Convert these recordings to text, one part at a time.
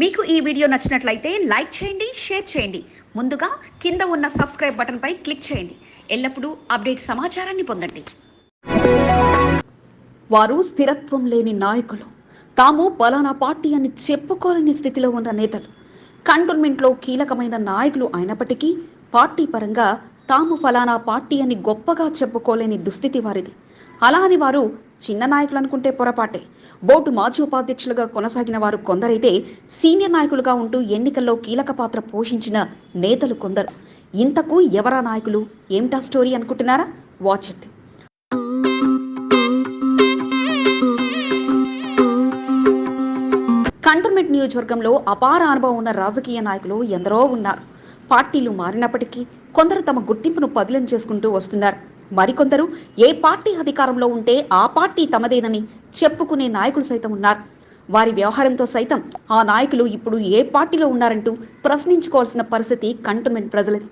మీకు ఈ వీడియో నచ్చినట్లయితే లైక్ చేయండి షేర్ చేయండి. ముందుగా కింద ఉన్న సబ్స్క్రైబ్ బటన్పై క్లిక్ చేయండి. ఎల్లప్పుడూ అప్డేట్ సమాచారాన్ని పొందండి. వారు స్థిరత్వం లేని నాయకులు. తాము పలానా పార్టీ అని చెప్పుకోలేని స్థితిలో ఉన్న నేతలు. కంటోన్మెంట్లో కీలకమైన నాయకులు అయినప్పటికీ పార్టీ పరంగా తాము ఫలానా పార్టీ అని గొప్పగా చెప్పుకోలేని దుస్థితి వారిది. అలా అని వారు చిన్న నాయకులు అనుకుంటే పొరపాటే. బోర్డు మాజీ ఉపాధ్యక్షులుగా కొనసాగిన వారు కొందరైతే సీనియర్ నాయకులుగా ఉంటూ ఎన్నికల్లో కీలక పాత్ర పోషించిన నేతలు కొందరు. ఇంతకు ఎవరా నాయకులు? ఏమిటా స్టోరీ అనుకుంటున్నారా? వాచ్ ఇట్ కంటోన్మెంట్ నియోజకవర్గంలో అపార అనుభవం ఉన్న రాజకీయ నాయకులు ఎందరో ఉన్నారు. పార్టీలు మారినప్పటికీ కొందరు తమ గుర్తింపును పదిలం చేసుకుంటూ వస్తున్నారు. మరికొందరు ఏ పార్టీ అధికారంలో ఉంటే ఆ పార్టీ తమదేనని చెప్పుకునే నాయకులు సైతం ఉన్నారు. వారి వ్యవహారంతో సైతం ఆ నాయకులు ఇప్పుడు ఏ పార్టీలో ఉన్నారంటూ ప్రశ్నించుకోవాల్సిన పరిస్థితి కంటోన్మెంట్ ప్రజలది.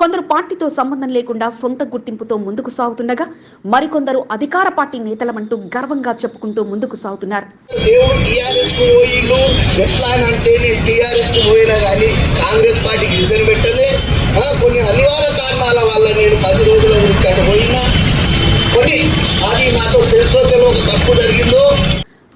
కొందరు పార్టీతో సంబంధం లేకుండా సొంత గుర్తింపుతో ముందుకు సాగుతుండగా మరికొందరు అధికార పార్టీ నేతలమంటూ గర్వంగా చెప్పుకుంటూ ముందుకు సాగుతున్నారు. దేవుడు టీఆర్ఎస్కు పోయిండు. ఎట్లా అని అంటే నేను టీఆర్ఎస్కు పోయినా కానీ కాంగ్రెస్ పార్టీకి రిజన్ పెట్టలే. ఆ, కొన్ని అనివార్య కారణాల వల్ల నేను పది రోజుల గురించి అక్కడ పోయినా. కొన్ని అది నాతో తెలుసో తెలియక తప్పు జరిగిందో.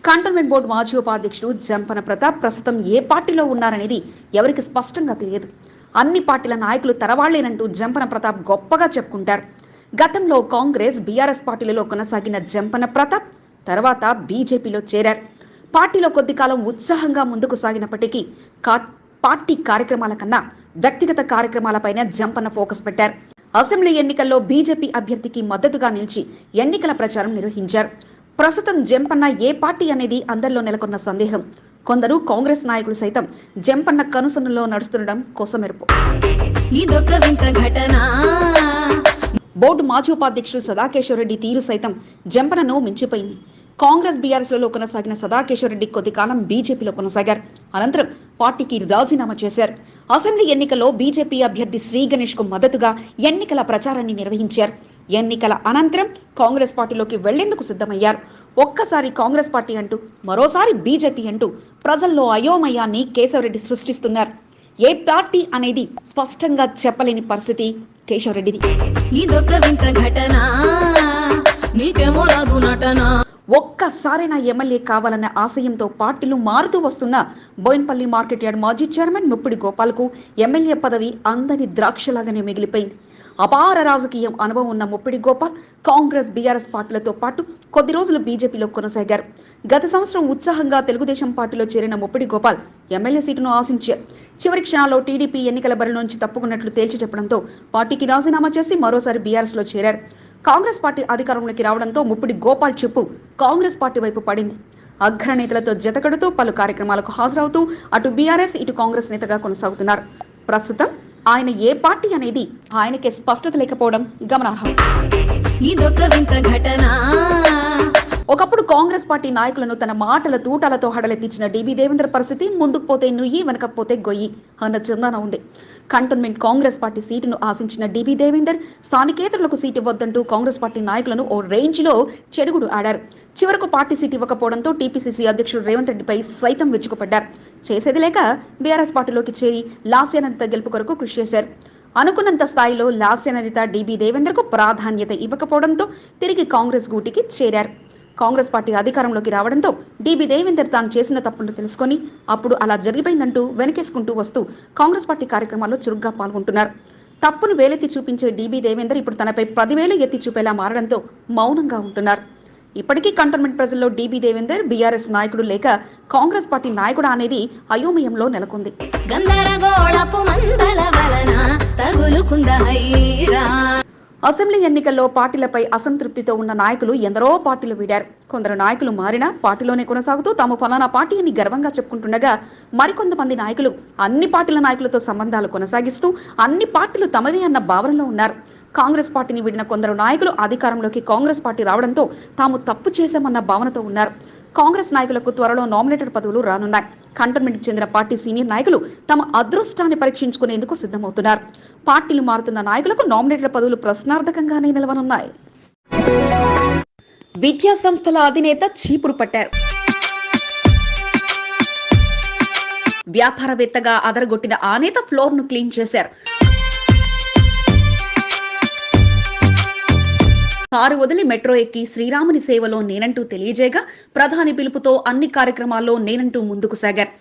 కంటోన్మెంట్ బోర్డు మాజీ ఉపాధ్యక్షుడు జంపన ప్రతాప్ ప్రస్తుతం ఏ పార్టీలో ఉన్నారనేది ఎవరికి స్పష్టంగా తెలియదు. అన్ని పార్టీల నాయకులు తరవాళ్ళేనంటూ జంపన ప్రతాప్ గొప్పగా చెప్పుకుంటారు. గతంలో కాంగ్రెస్ బీఆర్ఎస్ పార్టీలలో కొనసాగిన జంపన ప్రతాప్ తర్వాత బీజేపీలో చేరారు. పార్టీలో కొద్ది కాలం ఉత్సాహంగా ముందుకు సాగినప్పటికీ కా- పార్టీ కార్యక్రమాల కన్నా వ్యక్తిగత కార్యక్రమాలపైన జంపన ఫోకస్ పెట్టారు. అసెంబ్లీ ఎన్నికల్లో బీజేపీ అభ్యర్థికి మద్దతుగా నిలిచి ఎన్నికల ప్రచారం నిర్వహించారు. ప్రస్తుతం జంపన్న ఏ పార్టీ అనేది అందరిలో నెలకొన్న సందేహం. కొందరు కాంగ్రెస్ నాయకులు సైతం జంపన్న కనుసన్నలో నడుస్తుండడం కోసమెరుపు. ఇదొక వింత ఘటన. బోర్డు మాజీ ఉపాధ్యక్షుడు సదాకేశ్వర రెడ్డి తీరు సైతం జంపనను మించిపోయింది. కాంగ్రెస్ బీఆర్ఎస్లలో కొనసాగిన సదాకేశ్వర రెడ్డి కొద్ది కాలం బీజేపీలో కొనసాగారు. అనంతరం పార్టీకి రాజీనామా చేశారు. అసెంబ్లీ ఎన్నికల్లో బీజేపీ అభ్యర్థి శ్రీ గణేష్కు మద్దతుగా ఎన్నికల ప్రచారాన్ని నిర్వహించారు. ఎన్నికల అనంతరం కాంగ్రెస్ పార్టీలోకి వెళ్ళేందుకు సిద్ధమయ్యారు. ఒక్కసారి కాంగ్రెస్ పార్టీ అంటూ మరోసారి బీజేపీ అంటూ ప్రజల్లో అయోమయాన్ని కేశవరెడ్డి సృష్టిస్తున్నారు. ఏ పార్టీ అనేది స్పష్టంగా చెప్పలేని పరిస్థితి కేశవరెడ్డిది. ఇదొక వింత ఘటన? నీకేమో రాదు నటన? ఒక్కసారి నా ఎమ్మెల్యే కావాలన్న ఆశయంతో పార్టీలు మారుతూ వస్తున్న బోయిన్పల్లి మార్కెట్ యార్డ్ మాజీ చైర్మన్ ముప్పిడి గోపాల్కు ఎమ్మెల్యే పదవి అందని ద్రాక్షలాగానే మిగిలిపోయింది. అపార రాజకీయం అనుభవం ఉన్న ముప్పిడి గోపాల్ కాంగ్రెస్ బీఆర్ఎస్ పార్టీలతో పాటు కొద్ది రోజులు బీజేపీలో కొనసాగారు. గత సంవత్సరం ఉత్సాహంగా తెలుగుదేశం పార్టీలో చేరిన ముప్పిడి గోపాల్ ఎమ్మెల్యే సీటును ఆశించారు. చివరి క్షణాల్లో టీడీపీ ఎన్నికల బరి నుంచి తప్పుకున్నట్లు తేల్చి చెప్పడంతో పార్టీకి రాజీనామా చేసి మరోసారి బీఆర్ఎస్లో చేరారు. కాంగ్రెస్ పార్టీ అధికారంలోకి రావడంతో ముప్పిడి గోపాల్ చెప్పు కాంగ్రెస్ పార్టీ వైపు పడింది. అగ్రనేతలతో జతకడుతూ పలు కార్యక్రమాలకు హాజరవుతూ అటు బీఆర్ఎస్ ఇటు కాంగ్రెస్ నేతగా కొనసాగుతున్నారు. ప్రస్తుతం ఆయన ఏ పార్టీ అనేది ఆయనకే స్పష్టత లేకపోవడం గమనార్హం. ఇదొక వింత ఘటన. ఒకప్పుడు కాంగ్రెస్ పార్టీ నాయకులను తన మాటల తూటాలతో హడలెత్తించిన డీబీ దేవేంద్ర పరిస్థితి ముందుకు పోతే నుయ్యి వెనకపోతే గొయ్యి అన్న చందాన ఉంది. కంటోన్మెంట్ కాంగ్రెస్ పార్టీ సీటును ఆశించిన డీబీ దేవేందర్ స్థానికేతరులకు సీటు ఇవ్వద్దంటూ కాంగ్రెస్ పార్టీ నాయకులను ఓ రేంజ్లో చెడుగుడు ఆడారు. చివరకు పార్టీ సీటు ఇవ్వకపోవడంతో టీపీసీసీ అధ్యక్షుడు రేవంత్ రెడ్డిపై సైతం విరుచుకుపడ్డారు. చేసేది లేక బీఆర్ఎస్ పార్టీలోకి చేరి లాస్యానంత గెలుపు కొరకు కృషి చేశారు. అనుకున్నంత స్థాయిలో లాస్యనదిత డీబీ దేవేందర్కు ప్రాధాన్యత ఇవ్వకపోవడంతో తిరిగి కాంగ్రెస్ గూటికి చేరారు. కాంగ్రెస్ పార్టీ అధికారంలోకి రావడంతో డీబీ దేవేందర్ తాను చేసిన తప్పును తెలుసుకొని అప్పుడు అలా జరిగిపోయిందంటూ వెనకేసుకుంటూ వస్తూ కాంగ్రెస్ పార్టీ కార్యక్రమాల్లో చురుగ్గా పాల్గొంటున్నారు. తప్పును వేలెత్తి చూపించే డీబీ దేవేందర్ ఇప్పుడు తనపై పదివేలు ఎత్తి చూపేలా మారడంతో మౌనంగా ఉంటున్నారు. ఇప్పటికీ కంటోన్మెంట్ ప్రజల్లో డీబీ దేవేందర్ బీఆర్ఎస్ నాయకుడు లేక కాంగ్రెస్ పార్టీ నాయకుడు అనేది అయోమయంలో నెలకొంది. గందరగోళపు మందల వలన అసెంబ్లీ ఎన్నికల్లో పార్టీలపై అసంతృప్తితో ఉన్న నాయకులు ఎందరో పార్టీలు వీడారు. కొందరు నాయకులు మారినా పార్టీలోనే కొనసాగుతూ తాము ఫలానా పార్టీ అని గర్వంగా చెప్పుకుంటుండగా మరికొంతమంది నాయకులు అన్ని పార్టీల నాయకులతో సంబంధాలు కొనసాగిస్తూ అన్ని పార్టీలు తమవే అన్న భావనలో ఉన్నారు. కాంగ్రెస్ పార్టీని విడిన కొందరు నాయకులు అధికారంలోకి కాంగ్రెస్ పార్టీ రావడంతో తాము తప్పు చేశామన్న భావనతో ఉన్నారు. కాంగ్రెస్ నాయకులకు త్వరలో నామినేటెడ్ పదవులు రానున్నాయి. కంటోన్మెంట్కి చెందిన పార్టీ సీనియర్ నాయకులు తమ అదృష్టాన్ని పరీక్షించుకునేందుకు సిద్ధమవుతున్నారు. పార్టీలు మారుతున్న నాయకులకు నామినేటెడ్ పదవులు ప్రశ్నార్థకంగానే నిలవనున్నాయి. విద్యా సంస్థల అధినేత చీపురు పట్టారు. వ్యాపారవేత్తగా అదరగొట్టిన ఆ నేత ఫ్లోర్ను క్లీన్ చేశారు. కారు వదిలి మెట్రో ఎక్కి శ్రీరాముని సేవలో నేనంటూ తెలియజేయగా ప్రధాని పిలుపుతో అన్ని కార్యక్రమాల్లో నేనంటూ ముందుకు సాగారు.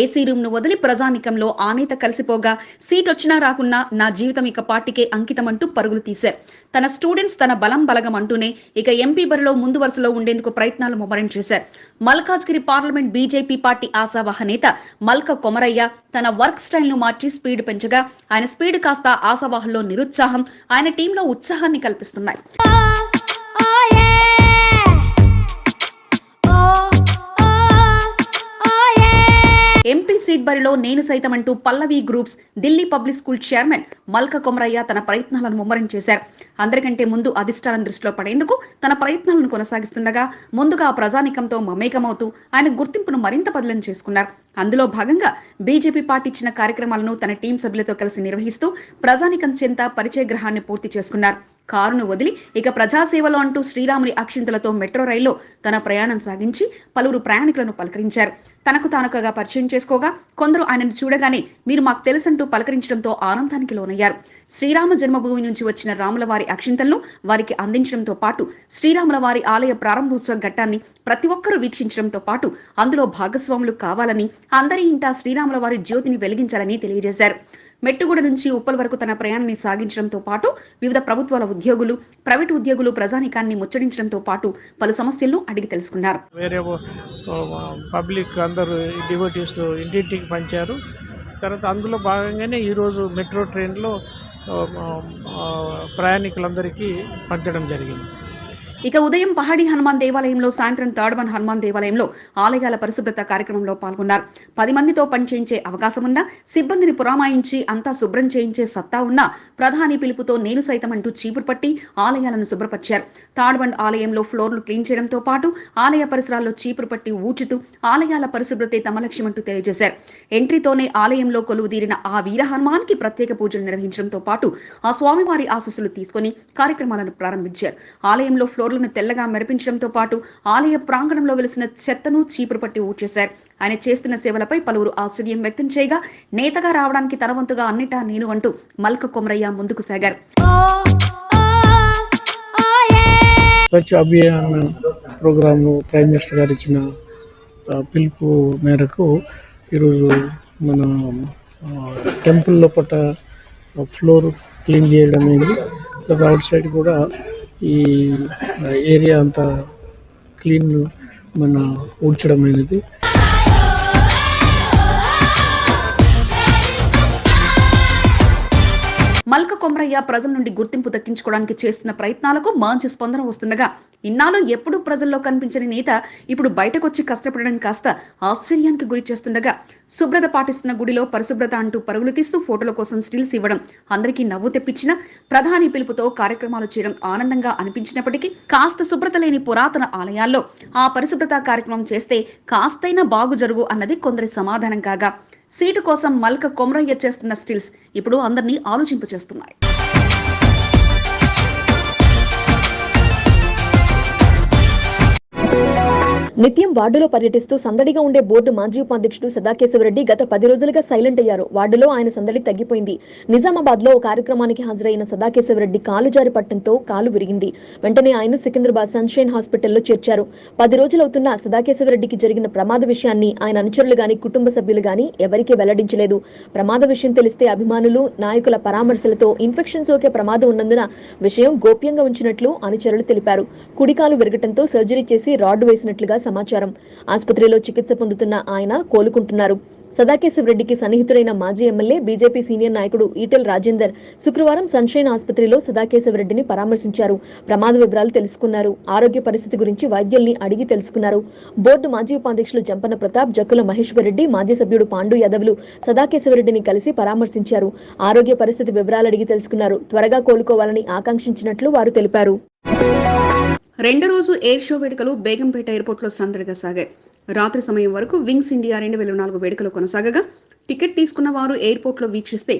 ఏసీ రూమ్ను వదిలి ప్రజానికంలో ఆ నేత కలిసిపోగా సీట్ వచ్చినా రాకున్నా నా జీవితం ఇక పార్టీకే అంకితమంటూ పరుగులు తీశారు తన స్టూడెంట్స్ తన బలం బలగం అంటూనే ఇక ఎంపీ బరిలో ముందు వరుసలో ఉండేందుకు ప్రయత్నాలు ముమ్మరం చేశారు. మల్కాజ్గిరి పార్లమెంట్ బీజేపీ పార్టీ ఆశావహ నేత మల్క కొమరయ్య తన వర్క్ స్టైల్ను మార్చి స్పీడ్ పెంచగా ఆయన స్పీడ్ కాస్త ఆశావాహంలో నిరుత్సాహం ఆయన టీంలో ఉత్సాహాన్ని కల్పిస్తున్నాయి. ఎంపీ సీట్ బరిలో నేను సైతం అంటూ Pallavi groups Delhi public school chairman Malka Komaraiah తన ప్రయత్నాలను ముమ్మరం చేశారు. అందరికంటే ముందు అధిష్టానం దృష్టిలో పడేందుకు తన ప్రయత్నాలను కొనసాగిస్తుండగా ముందుగా ప్రజానికంతో మమేకమవుతూ ఆయన గుర్తింపును మరింత బదిలం చేసుకున్నారు. అందులో భాగంగా బీజేపీ పార్టీ ఇచ్చిన కార్యక్రమాలను తన టీం సభ్యులతో కలిసి నిర్వహిస్తూ ప్రజానికం చెంత పరిచయ గ్రహాన్ని పూర్తి చేసుకున్నారు. కారును వదిలి ఇక ప్రజాసేవలో అంటూ శ్రీరాముని అక్షింతలతో మెట్రో రైల్లో తన ప్రయాణం సాగించి పలువురు ప్రయాణికులను పలకరించారు. తనకు తానుకగా పరిచయం చేసుకోగా కొందరు ఆయనను చూడగానే మీరు మాకు తెలుసంటూ పలకరించడంతో ఆనందానికి లోనయ్యారు. శ్రీరామ జన్మభూమి నుంచి వచ్చిన రాముల వారి అక్షింతలను వారికి అందించడంతో పాటు శ్రీరాముల వారి ఆలయ ప్రారంభోత్సవ ఘట్టాన్ని ప్రతి ఒక్కరూ వీక్షించడంతో పాటు అందులో భాగస్వాములు కావాలని అందరి ఇంటా శ్రీరాముల వారి జ్యోతిని వెలిగించాలని తెలియజేశారు. మెట్టుగూడ నుంచి ఉప్పల్ వరకు తన ప్రయాణాన్ని సాగించడంతో పాటు వివిధ ప్రభుత్వాల ఉద్యోగులు ప్రైవేటు ఉద్యోగులు ప్రజానికాన్ని ముచ్చడించడంతో పాటు పలు సమస్యలను అడిగి తెలుసుకున్నారు. వేరే పబ్లిక్ అందరూ డివోటీస్ ఇంటింటికి పంచారు. తర్వాత అందులో భాగంగానే ఈరోజు మెట్రో ట్రైన్లో ప్రయాణికులందరికీ పంచడం జరిగింది. ఇక ఉదయం పహాడి హనుమాన్ దేవాలయంలో సాయంత్రం తాడవన్ హనుమాన్ దేవాలయంలో ఆలయాల పరిశుభ్రత కార్యక్రమంలో పాల్గొన్నారు. పది మందితో పనిచేయించే అవకాశం ఉన్నా సిబ్బందిని పురామాయించి అంతా శుభ్రం చేయించే సత్తా ఉన్నా ప్రధాని పిలుపుతో నేను సైతం అంటూ చీపురు పట్టి ఆలయాలను శుభ్రపరిచారు. థర్డ్ ఆలయంలో ఫ్లోర్లు క్లీన్ చేయడంతో పాటు ఆలయ పరిసరాల్లో చీపురు పట్టి ఊచుతూ ఆలయాల పరిశుభ్రతే తమ లక్ష్యమంటూ తెలియజేశారు. ఎంట్రీతోనే ఆలయంలో కొలువుదీరిన ఆ వీర హనుమాన్కి ప్రత్యేక పూజలు నిర్వహించడంతో పాటు ఆ స్వామివారి ఆశస్సులు తీసుకొని కార్యక్రమాలను ప్రారంభించారు. ఆలయంలో ఫ్లోర్ ఫ్లోర్లను తెల్లగా మెరిపించడంతో పాటు ఆలయ ప్రాంగణంలో వెలిసిన చెత్తను చీపురు పట్టి ఊడ్చేశారు. ఆయన చేస్తున్న సేవలపై పలువురు ఆశ్చర్యం వ్యక్తం చేయగా నేతగా రావడానికి తనవంతుగా అన్నిటా నేను అంటూ మల్క కొమరయ్య ముందుకు సాగారు. Swachh Abhiyan programme prime minister గారు ఇచ్చిన పిలుపు మేరకు ఈరోజు మన టెంపుల్ లోపల ఫ్లోర్ క్లీన్ చేయడం అనేది అవుట్ సైడ్ కూడా ఈ ఏరియా అంతా క్లీన్ మన ఊడ్చడం అనేది మల్క కొమరయ్య ప్రజల నుండి గుర్తింపు దక్కించుకోవడానికి చేస్తున్న ప్రయత్నాలకు మంచి స్పందన వస్తుండగా ఇన్నాళ్ళు ఎప్పుడూ ప్రజల్లో కనిపించని నేత ఇప్పుడు బయటకొచ్చి కష్టపడడం కాస్త ఆశ్చర్యానికి గురి చేస్తుండగా శుభ్రత పాటిస్తున్న గుడిలో పరిశుభ్రత అంటూ పరుగులు తీస్తూ ఫోటోల కోసం స్టిల్స్ ఇవ్వడం అందరికీ నవ్వు తెప్పించిన ప్రధాని పిలుపుతో కార్యక్రమాలు చేయడం ఆనందంగా అనిపించినప్పటికీ కాస్త శుభ్రత లేని పురాతన ఆలయాల్లో ఆ పరిశుభ్రత కార్యక్రమం చేస్తే కాస్తైనా బాగు జరుగు అన్నది కొందరి సమాధానం కాగా సీటు కోసం మల్క కొమరయ్య చేస్తున్న స్టిల్స్ ఇప్పుడు అందరినీ ఆలోచింపచేస్తున్నాయి. నిత్యం వార్డులో పర్యటిస్తూ సందడిగా ఉండే బోర్డు మాజీ ఉపాధ్యక్షుడు సదాకేశవరెడ్డి గత పది రోజులుగా సైలెంట్ అయ్యారు. వార్డులో ఆయన సందడి తగ్గిపోయింది. నిజామాబాద్లో ఓ కార్యక్రమానికి హాజరైన సదాకేశవరెడ్డి కాలు జారి పట్టడంతో కాలు విరిగింది. వెంటనే ఆయన సికింద్రాబాద్ సన్షైన్ హాస్పిటల్లో చేర్చారు. పది రోజులవుతున్న సదాకేశవరెడ్డికి జరిగిన ప్రమాద విషయాన్ని ఆయన అనుచరులు గాని కుటుంబ సభ్యులు గాని ఎవరికీ వెల్లడించలేదు. ప్రమాద విషయం తెలిస్తే అభిమానులు నాయకుల పరామర్శలతో ఇన్ఫెక్షన్ సోకే ప్రమాదం ఉన్నందున విషయం గోప్యంగా ఉంచినట్లు అనుచరులు తెలిపారు. కుడికాలు విరగటంతో సర్జరీ చేసి రాడ్ వేసినట్లుగా సమాచారం. ఆసుపత్రిలో చికిత్స పొందుతున్న ఆయన కోలుకుంటున్నారు. సదాకేశవరెడ్డికి సన్నిహితుడైన మాజీ ఎమ్మెల్యే బీజేపీ సీనియర్ నాయకుడు ఈటెల్ రాజేందర్ శుక్రవారం సన్షైన్ ఆసుపత్రిలో సదాకేశవరెడ్డిని పరామర్శించారు. ప్రమాద వివరాలు తెలుసుకున్నారు. ఆరోగ్య పరిస్థితి గురించి వైద్యుల్ని అడిగి తెలుసుకున్నారు. బోర్డు మాజీ ఉపాధ్యక్షులు జంపన ప్రతాప్ జక్కుల మహేశ్వర్ రెడ్డి మాజీ సభ్యుడు పాండు యాదవ్లు సదాకేశవ రెడ్డిని కలిసి పరామర్శించారు. ఆరోగ్య పరిస్థితి వివరాలు అడిగి తెలుసుకున్నారు. త్వరగా కోలుకోవాలని ఆకాంక్షించినట్లు వారు తెలిపారు. రెండో రోజు ఎయిర్ షో వేడుకలు బేగంపేట ఎయిర్పోర్ట్లో సందడిగా సాగాయి. రాత్రి సమయం వరకు వింగ్స్ ఇండియా రెండు వేల నాలుగు వేడుకలు కొనసాగగా. టికెట్ తీసుకున్న వారు ఎయిర్పోర్ట్లో వీక్షిస్తే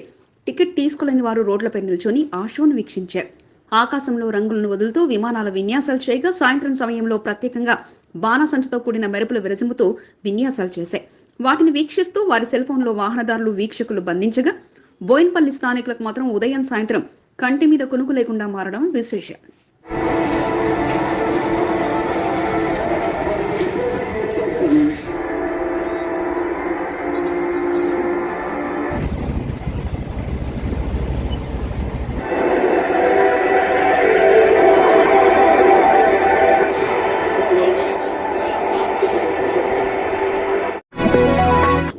టికెట్ తీసుకోలేని వారు రోడ్లపై నిల్చొని ఆ షోను వీక్షించారు. ఆకాశంలో రంగులను వదులుతూ విమానాల విన్యాసాలు చేయగా సాయంత్రం సమయంలో ప్రత్యేకంగా బాణసంచతో కూడిన మెరుపులు విరజిమ్ముతూ విన్యాసాలు చేశాయి. వాటిని వీక్షిస్తూ వారి సెల్ ఫోన్లో వాహనదారులు వీక్షకులు బంధించగా బోయిన్పల్లి స్థానికులకు మాత్రం ఉదయం సాయంత్రం కంటి మీద కొనుకు లేకుండా మారడం విశేషం.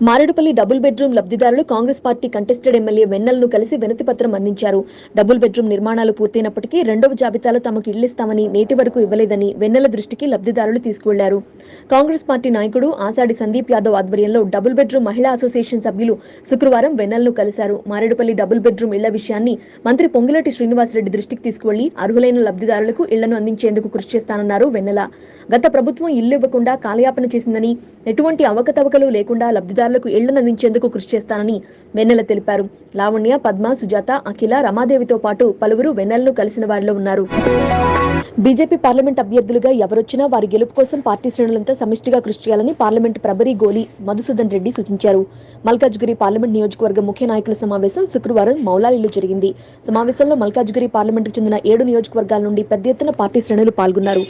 మారేడుపల్లి డబుల్ బెడ్రూమ్ లబ్ధిదారులు కాంగ్రెస్ పార్టీ కంటెస్టెడ్ ఎమ్మెల్యే వెన్నెలను కలిసి వినతి పత్రం అందించారు. డబుల్ బెడ్రూమ్ నిర్మాణాలు పూర్తయినప్పటికీ రెండవ జాబితాలో తమకు ఇళ్ళిస్తామని నేటి వరకు ఇవ్వలేదని వెన్నెల దృష్టికి లబ్ధిదారులు తీసుకువెళ్ళారు. కాంగ్రెస్ పార్టీ నాయకుడు ఆసాడి సందీప్ యాదవ్ ఆధ్వర్యంలో డబుల్ బెడ్రూమ్ మహిళా అసోసియేషన్ సభ్యులు శుక్రవారం వెన్నెల్ను కలిశారు. మారేడుపల్లి డబుల్ బెడ్రూమ్ ఇళ్ళ విషయాన్ని మంత్రి పొంగులటి శ్రీనివాసరెడ్డి దృష్టికి తీసుకువెళ్ళి అర్హులైన లబ్ధిదారులకు ఇళ్ళను అందించేందుకు కృషి చేస్తానన్నారు వెన్నెల. గత ప్రభుత్వం ఇల్లు ఇవ్వకుండా కాలయాపన చేసిందని ఎటువంటి అవకతవకలు లేకుండా లబ్ధిదారులు ఇళ్ళను అందించేందుకు కృషి చేస్తానని వెన్నెల తెలిపారు. లావణ్య పద్మ సుజాత అఖిల రమాదేవితో పాటు పలువురు వెన్నెలను కలిసిన వారిలో ఉన్నారు. బీజేపీ పార్లమెంట్ అభ్యర్థులుగా ఎవరొచ్చినా వారి గెలుపు కోసం పార్టీ శ్రేణులంతా సమిష్టిగా కృషి చేయాలని పార్లమెంట్ ప్రబరి గోలి మధుసూదన్ రెడ్డి సూచించారు. మల్కాజ్గిరి పార్లమెంట్ నియోజకవర్గ ముఖ్య నాయకుల సమావేశం శుక్రవారం మౌలాలీలో జరిగింది. సమావేశంలో మల్కాజ్గిరి పార్లమెంట్కు చెందిన ఏడు నియోజకవర్గాల నుండి పెద్ద ఎత్తున పార్టీ శ్రేణులు పాల్గొన్నారు.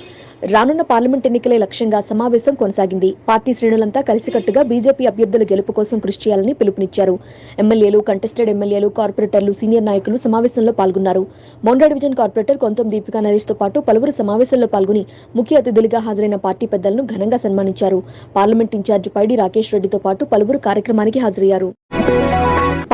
రానున్న పార్లమెంట్ ఎన్నికలే లక్ష్యంగా సమావేశం కొనసాగింది. పార్టీ శ్రేణులంతా కలిసికట్టుగా బీజేపీ అభ్యర్థుల గెలుపు కోసం కృషి చేయాలని పిలుపునిచ్చారు. ఎమ్మెల్యేలు కంటెస్టెడ్ ఎమ్మెల్యేలు కార్పొరేటర్లు సీనియర్ నాయకులు సమావేశంలో పాల్గొన్నారు. మొండా డివిజన్ కార్పొరేటర్ కొంతం దీపికా నరేష్తో పాటు పలువురు సమావేశంలో పాల్గొని ముఖ్య అతిథులుగా హాజరైన పార్టీ పెద్దలను ఘనంగా సన్మానించారు. పార్లమెంట్ ఇన్ఛార్జి పైడి రాకేష్ రెడ్డితో పాటు పలువురు కార్యక్రమానికి హాజరయ్యారు.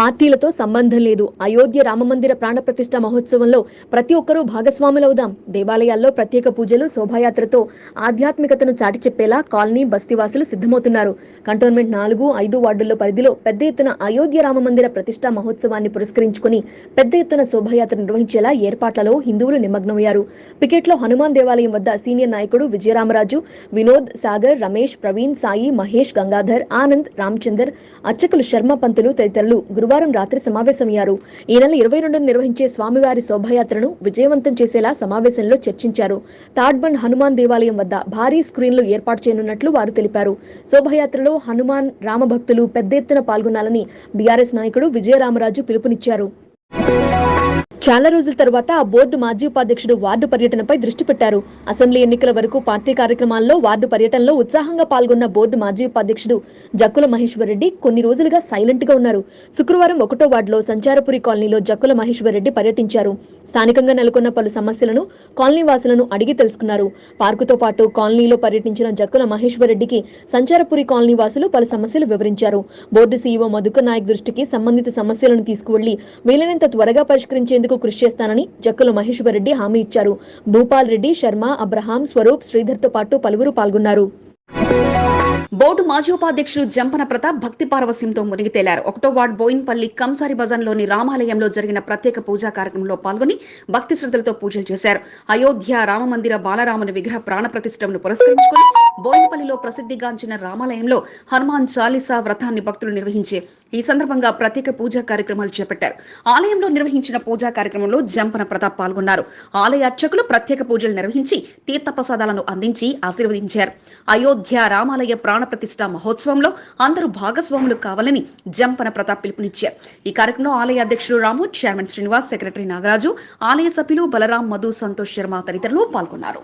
పార్టీలతో సంబంధం లేదు. అయోధ్య రామమందిర ప్రాణ ప్రతిష్ఠ మహోత్సవంలో ప్రతి ఒక్కరూ భాగస్వాములవుదాం. దేవాలయాల్లో ప్రత్యేక పూజలు శోభాయాత్రతో ఆధ్యాత్మికతను చాటి చెప్పేలా కాలనీ బస్తీవాసులు సిద్ధమవుతున్నారు. కంటోన్మెంట్ నాలుగు ఐదు వార్డుల్లో పరిధిలో పెద్ద ఎత్తున అయోధ్య రామమందిర ప్రతిష్ఠ మహోత్సవాన్ని పురస్కరించుకుని పెద్ద ఎత్తున శోభాయాత్ర నిర్వహించేలా ఏర్పాట్లలో హిందువులు నిమగ్నమయ్యారు. పికెట్లో హనుమాన్ దేవాలయం వద్ద సీనియర్ నాయకుడు విజయరామరాజు వినోద్ సాగర్ రమేష్ ప్రవీణ్ సాయి మహేష్ గంగాధర్ ఆనంద్ రామచందర్ అర్చకులు శర్మ పంతులు తదితరులు గురువారం రాత్రి సమావేశమయ్యారు. ఈ నెల ఇరవై రెండున నిర్వహించే స్వామివారి శోభాయాత్రను విజయవంతం చేసేలా సమావేశంలో చర్చించారు. తాడ్బండ్ హనుమాన్ దేవాలయం వద్ద భారీ స్క్రీన్లు ఏర్పాటు చేయనున్నట్లు వారు తెలిపారు. శోభాయాత్రలో హనుమాన్ రామభక్తులు పెద్ద ఎత్తున పాల్గొనాలని బీఆర్ఎస్ నాయకుడు విజయరామరాజు పిలుపునిచ్చారు. చాలా రోజుల తర్వాత ఆ బోర్డు మాజీ ఉపాధ్యక్షుడు వార్డు పర్యటనపై దృష్టి పెట్టారు. అసెంబ్లీ ఎన్నికల వరకు పార్టీ కార్యక్రమాల్లో వార్డు పర్యటనలో ఉత్సాహంగా పాల్గొన్న బోర్డు మాజీ ఉపాధ్యక్షుడు జక్కుల మహేశ్వరరెడ్డి కొన్ని రోజులుగా సైలెంట్గా ఉన్నారు. శుక్రవారం ఒకటో వార్డులో సంచారపురి కాలనీలో జక్కుల మహేశ్వరరెడ్డి పర్యటించారు. స్థానికంగా నెలకొన్న పలు సమస్యలను కాలనీ వాసులను అడిగి తెలుసుకున్నారు. పార్కుతో పాటు కాలనీలో పర్యటించిన జక్కుల మహేశ్వరరెడ్డికి సంచారపురి కాలనీ వాసులు పలు సమస్యలు వివరించారు. బోర్డు సీఈఓ మధుకర్ నాయక్ దృష్టికి సంబంధిత సమస్యలను తీసుకువెళ్ళి వీలైనంత త్వరగా పరిష్కరించేందుకు కృషి చేస్తానని జక్కుల మహేశ్వర్ రెడ్డి హామీ ఇచ్చారు. భూపాల్ రెడ్డి శర్మ అబ్రహాం స్వరూప్ శ్రీధర్తో పాటు పలువురు పాల్గొన్నారు. బోర్డు మాజీ ఉపాధ్యక్షులు జంపన ప్రతాప్ భక్తి పారవస్యంతో మునిగి తేలారు ఒకటో వార్డు బోయిన్పల్లి కంసారి బజార్లోని రామాలయంలో జరిగిన ప్రత్యేక పూజా కార్యక్రమంలో పాల్గొని భక్తి శ్రద్ధలతో పూజలు చేశారు. అయోధ్య రామమందిర బాలరాముని విగ్రహ ప్రాణ ప్రతిష్టను పురస్కరించుకుని బోయినపల్లిలో ప్రసిద్ధిగాంచిన రామాలయంలో హనుమాన్ చాలీసా వ్రతాన్ని భక్తులు నిర్వహించే ఈ సందర్భంగా ప్రత్యేక పూజా కార్యక్రమాలు చేపట్టారు. ఆలయంలో నిర్వహించిన పూజా కార్యక్రమంలో జంపన ప్రతాప్ పాల్గొన్నారు. ఆలయ అర్చకులు ప్రత్యేక పూజలు నిర్వహించి తీర్థ ప్రసాదాలను అందించి ఆశీర్వదించారు. అయోధ్య రామాలయ ప్రాణప్రతిష్ఠ మహోత్సవంలో అందరూ భాగస్వాములు కావాలని జంపన ప్రతాప్ పిలుపునిచ్చారు. ఈ కార్యక్రమంలో ఆలయ అధ్యక్షుడు రాము చైర్మన్ శ్రీనివాస్ సెక్రటరీ నాగరాజు ఆలయ సభ్యులు బలరాం మధు సంతోష్ శర్మ తదితరులు పాల్గొన్నారు.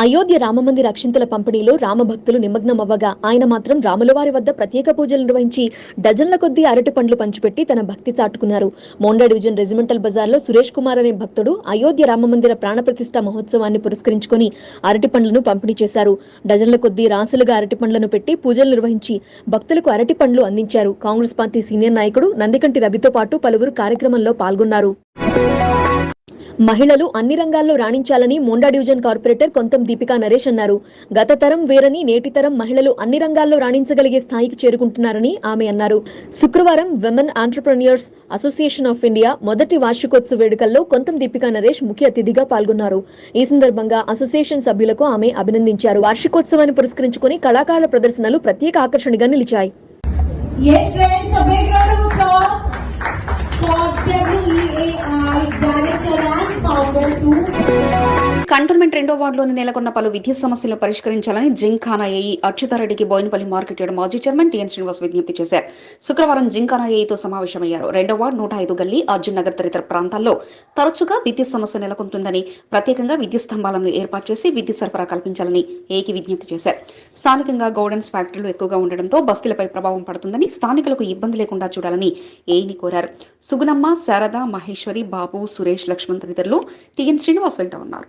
అయోధ్య రామమందిర అక్షింతల పంపిణీలో రామభక్తులు నిమగ్నమవ్వగా ఆయన మాత్రం రాములవారి వద్ద ప్రత్యేక పూజలు నిర్వహించి డజన్ల కొద్దీ అరటి పండ్లు పంచిపెట్టి తన భక్తి చాటుకున్నారు. మోండా డివిజన్ రెజిమెంటల్ బజార్లో సురేష్ కుమార్ అనే భక్తుడు అయోధ్య రామమందిర ప్రాణప్రతిష్ఠ మహోత్సవాన్ని పురస్కరించుకొని అరటి పండ్లను పంపిణీ చేశారు. డజన్ల కొద్దీ రాసులుగా అరటి పండ్లను పెట్టి పూజలు నిర్వహించి భక్తులకు అరటి పండ్లు అందించారు. కాంగ్రెస్ పార్టీ సీనియర్ నాయకుడు నందికంటి రవితో పాటు పలువురు కార్యక్రమంలో పాల్గొన్నారు. మహిళలు అన్ని రంగాల్లో రాణించాలని మోండా డివిజన్ కార్పొరేటర్ కొంతం దీపికా నరేష్ అన్నారు. గత తరం వేరని నేటి తరం మహిళలు అన్ని రంగాల్లో రాణించగలిగే స్థాయికి చేరుకుంటున్నారని ఆమె అన్నారు. శుక్రవారం women entrepreneurs association of India మొదటి వార్షికోత్సవ వేడుకల్లో కొంతం దీపికా నరేష్ ముఖ్య అతిథిగా పాల్గొన్నారు. ఈ సందర్భంగా అసోసియేషన్ సభ్యులకు ఆమె అభినందించారు. వార్షికోత్సవాన్ని పురస్కరించుకుని కళాకారుల ప్రదర్శనలు ప్రత్యేక ఆకర్షణగా నిలిచాయి. Yes, friends, a big round of applause. For WEAI Director and Founder to cantonment రెండో వార్డులోని నెలకొన్న పలు విద్యుత్ సమస్యలను పరిష్కరించాలని జింకానా ఏఈ అచ్యుతారెడ్డికి బోయినపల్లి మార్కెట్ యార్డ్ మాజీ చైర్మన్ టిఎన్ శ్రీనివాస్ విజ్ఞప్తి చేశారు. శుక్రవారం జింకానా ఏఈతో సమావేశమయ్యారు. రెండో వార్డు నూట ఐదు గల్లీ అర్జున్ నగర్ తదితర ప్రాంతాల్లో తరచుగా విద్యుత్ సమస్య నెలకొంటుందని ప్రత్యేకంగా విద్యుత్ స్తంభాలను ఏర్పాటు చేసి విద్యుత్ సరఫరా కల్పించాలని ఏకి విజ్ఞప్తి చేశారు. స్థానికంగా గౌడెన్స్ ఫ్యాక్టరీలు ఎక్కువగా ఉండడంతో బస్తీలపై ప్రభావం పడుతుందని స్థానికులకు ఇబ్బంది లేకుండా చూడాలని ఏఈని కోరారు. సుగుణమ్మ శారద మహేశ్వరి బాబు సురేష్ లక్ష్మణ్ తదితరులు టిఎన్ శ్రీనివాస్ వెంట ఉన్నారు.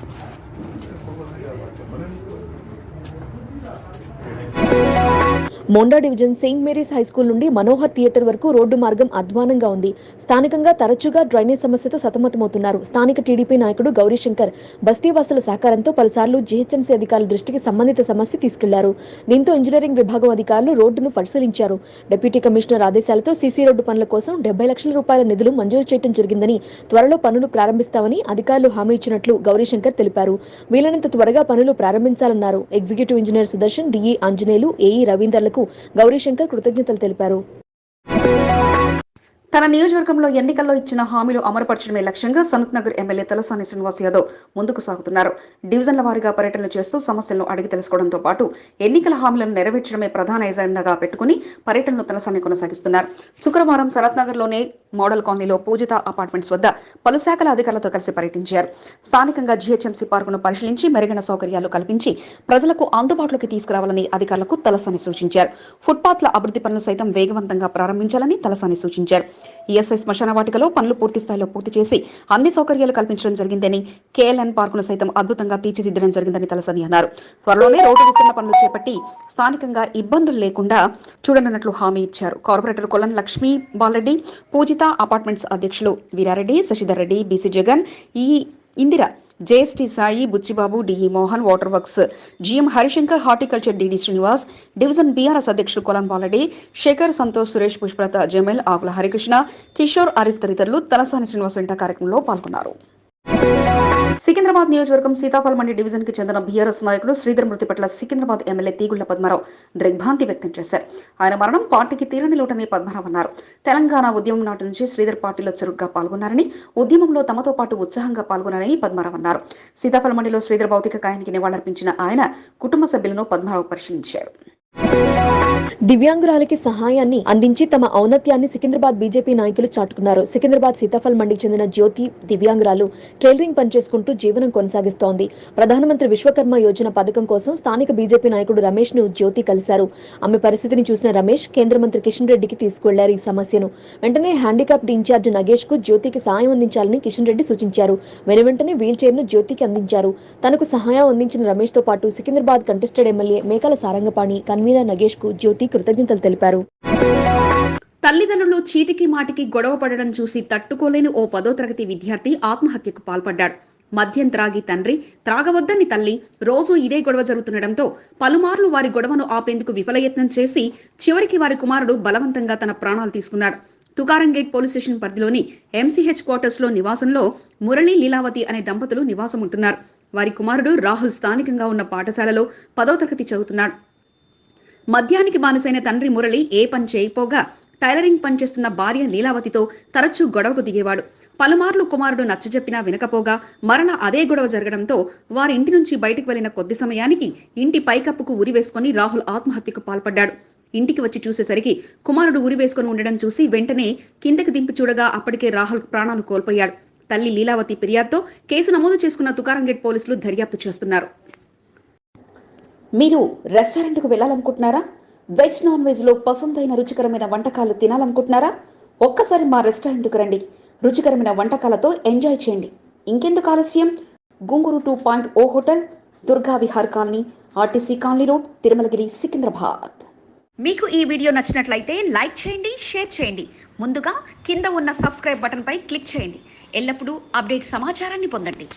Monda division Saint Mary's high school నుండి మనోహర్ థియేటర్ వరకు రోడ్డు మార్గం అధ్వానంగా ఉంది. స్థానికంగా తరచుగా డ్రైనేజ్ సమస్యతో సతమతమవుతున్నారు. స్థానిక టీడీపీ నాయకుడు గౌరీశంకర్ బస్తీవాసుల సహకారంతో పలుసార్లు జీహెచ్ఎంసీ అధికారుల దృష్టికి సంబంధిత సమస్య తీసుకెళ్ళారు. దీంతో ఇంజనీరింగ్ విభాగం అధికారులు రోడ్డును పరిశీలించారు. డిప్యూటీ కమిషనర్ ఆదేశాలతో సీసీ రోడ్డు పనుల కోసం డెబ్బై లక్షల రూపాయల నిధులు మంజూరు చేయడం జరిగిందని త్వరలో పనులు ప్రారంభిస్తామని అధికారులు హామీ ఇచ్చినట్లు గౌరీశంకర్ తెలిపారు. వీలైనంత త్వరగా పనులు ప్రారంభించాలన్నారు. Executive engineer Sudarshan DE Anjaneyulu AE రవీందర్లకు Gauri Shankar కృతజ్ఞతలు తెలిపారు. తన నియోజకవర్గంలో ఎన్నికల్లో ఇచ్చిన హామీలు అమలుపరచడమే లక్ష్యంగా సనత్ నగర్ ఎమ్మెల్యే తలసాని శ్రీనివాస్ యాదవ్ ముందుకు సాగుతున్నారు. డివిజన్ల వారీగా పర్యటనలు చేస్తూ సమస్యలను అడిగి తెలుసుకోవడంతో పాటు ఎన్నికల హామీలను నెరవేర్చడమే ప్రధాన ఎజెండాగా పెట్టుకుని పర్యటనలు తలసాని కొనసాగిస్తున్నారు. శుక్రవారం సనత్ నగర్లోనే మోడల్ కాలనీలో పూజిత అపార్ట్మెంట్స్ వద్ద పలు శాఖల అధికారులతో కలిసి పర్యటించారు. స్థానికంగా జీహెచ్ఎంసీ పార్కును పరిశీలించి మెరుగైన సౌకర్యాలు కల్పించి ప్రజలకు అందుబాటులోకి తీసుకురావాలని అధికారులకు తలసాని సూచించారు. ఫుట్పాత్ల అభివృద్ధి పనులు సైతం వేగవంతంగా ప్రారంభించాలని తలసాని సూచించారు. ఈఎస్ఐ శ్మశాన వాటికలో పనులు పూర్తి స్థాయిలో పూర్తి చేసి అన్ని సౌకర్యాలు కల్పించడం జరిగిందని కేఎల్ఎన్ పార్కును సైతం అద్భుతంగా తీర్చిదిద్దడం జరిగిందని తలసని అన్నారు. త్వరలోనే రోడ్డు విస్తరణ పనులు చేపట్టి స్థానికంగా ఇబ్బందులు లేకుండా చూడనున్నట్లు హామీ ఇచ్చారు. కార్పొరేటర్ కొలన్ లక్ష్మీ బాలరెడ్డి పూజిత అపార్ట్మెంట్స్ అధ్యక్షులు Veerareddy Sasidhar Reddy BC Jagan E Indira JST Sai Buchibabu DE Mohan water works GM Harishankar horticulture DD Srinivas division BRS అధ్యక్షులు కొలన్ బాలడి శేఖర్ సంతోష్ సురేష్ పుష్పలత జమైల్ ఆకుల హరికృష్ణ కిషోర్ ఆరిఫ్ తదితరులు తలసాని శ్రీనివాస్ వెంట కార్యక్రమంలో పాల్గొన్నారు. సికింద్రాబాద్ నియోజకవర్గం సీతాఫల్ మండి డివిజన్కి చెందిన బీఆర్ఎస్ నాయకుడు శ్రీధర్ మృతి పట్ల సికింద్రాబాద్ ఎమ్మెల్యే తీగుళ్ళ పద్మారావు దిగ్భ్రాంతి వ్యక్తం చేశారు. ఆయన మరణం పార్టీకి తీరని లోటని పద్మారావు అన్నారు. తెలంగాణ ఉద్యమం నాటి నుంచి శ్రీధర్ పార్టీలో చురుగ్గా పాల్గొన్నారని ఉద్యమంలో తమతో పాటు ఉత్సాహంగా పాల్గొన్నారని పద్మారావు అన్నారు. సీతాఫల్ మండిలో శ్రీధర్ భౌతిక కాయానికి నివాళులర్పించిన ఆయన కుటుంబ సభ్యులను పద్మారావు పరిశీలించారు. దివ్యాంగురాలికి సహాయాన్ని అందించి తమ ఔన్నత్యాన్ని సికింద్రాబాద్ బీజేపీ నాయకులు చాటుకున్నారు. సికింద్రాబాద్ సీతాఫల్ మండికి చెందిన జ్యోతి దివ్యాంగురాలు టైలరింగ్ పనిచేసుకుంటూ జీవనం కొనసాగిస్తోంది. ప్రధానమంత్రి విశ్వకర్మ యోజన పథకం కోసం స్థానిక బీజేపీ నాయకుడు రమేష్ను జ్యోతి కలిశారు. ఆమె పరిస్థితిని చూసిన రమేష్ కేంద్ర మంత్రి కిషన్ రెడ్డికి తీసుకువెళ్ళారు ఈ సమస్యను. వెంటనే హ్యాండిక్యాప్డ్ ఇన్ఛార్జ్ నగేష్కు జ్యోతికి సాయం అందించాలని కిషన్ రెడ్డి సూచించారు. వెను వెంటనే వీల్ చైర్ను జ్యోతికి అందించారు. తనకు సహాయం అందించిన రమేష్తో పాటు సికింద్రాబాద్ కంటెస్టెడ్ ఎమ్మెల్యే మేకల సారంగపాణి తన్వీర నగేష్కు జ్యోతి కృతజ్ఞతలు తెలిపారు. తల్లిదండ్రులు చీటికి మాటికి గొడవ పడడం చూసి తట్టుకోలేని ఓ పదో తరగతి విద్యార్థి ఆత్మహత్యకు పాల్పడ్డాడు. మద్యం త్రాగి తండ్రి త్రాగవద్దని తల్లి రోజూ ఇదే గొడవ జరుగుతుండటంతో పలుమార్లు వారి గొడవను ఆపేందుకు విఫలయత్నం చేసి చివరికి వారి కుమారుడు బలవంతంగా తన ప్రాణాలు తీసుకున్నాడు. తుకారంగేట్ పోలీస్ స్టేషన్ పరిధిలోని ఎంసీహెచ్ క్వార్టర్స్లో నివాసంలో మురళి లీలావతి అనే దంపతులు నివాసం ఉంటున్నారు వారి కుమారుడు రాహుల్ స్థానికంగా ఉన్న పాఠశాలలో పదో తరగతి చదువుతున్నాడు. మద్యానికి బానిసైన తండ్రి మురళి ఏ పని చేయపోగా టైలరింగ్ పనిచేస్తున్న భార్య లీలావతితో తరచూ గొడవకు దిగేవాడు. పలుమార్లు కుమారుడు నచ్చజెప్పినా వినకపోగా మరలా అదే గొడవ జరగడంతో వారి ఇంటి నుంచి బయటకు వెళ్ళిన కొద్ది సమయానికి ఇంటి పైకప్పుకు ఉరివేసుకుని రాహుల్ ఆత్మహత్యకు పాల్పడ్డాడు. ఇంటికి వచ్చి చూసేసరికి కుమారుడు ఉరివేసుకుని ఉండడం చూసి వెంటనే కిందకి దింపి చూడగా అప్పటికే రాహుల్ ప్రాణాలు కోల్పోయాడు. తల్లి లీలావతి ఫిర్యాదుతో కేసు నమోదు చేసుకున్న తుకారంగేట్ పోలీసులు దర్యాప్తు చేస్తున్నారు. మీరు రెస్టారెంట్కు వెళ్ళాలనుకుంటున్నారా? వెజ్ నాన్ వెజ్లో పసందైన రుచికరమైన వంటకాలు తినాలనుకుంటున్నారా? ఒక్కసారి మా రెస్టారెంట్కు రండి. రుచికరమైన వంటకాలతో ఎంజాయ్ చేయండి. ఇంకెందుకు ఆలస్యం? Gunguru two point O hotel Durga Vihar colony RTC colony road Tirumalagiri Secunderabad. మీకు ఈ వీడియో నచ్చినట్లయితే లైక్ చేయండి షేర్ చేయండి. ముందుగా కింద ఉన్న సబ్స్క్రైబ్ బటన్పై క్లిక్ చేయండి. ఎల్లప్పుడూ అప్డేట్ సమాచారాన్ని పొందండి.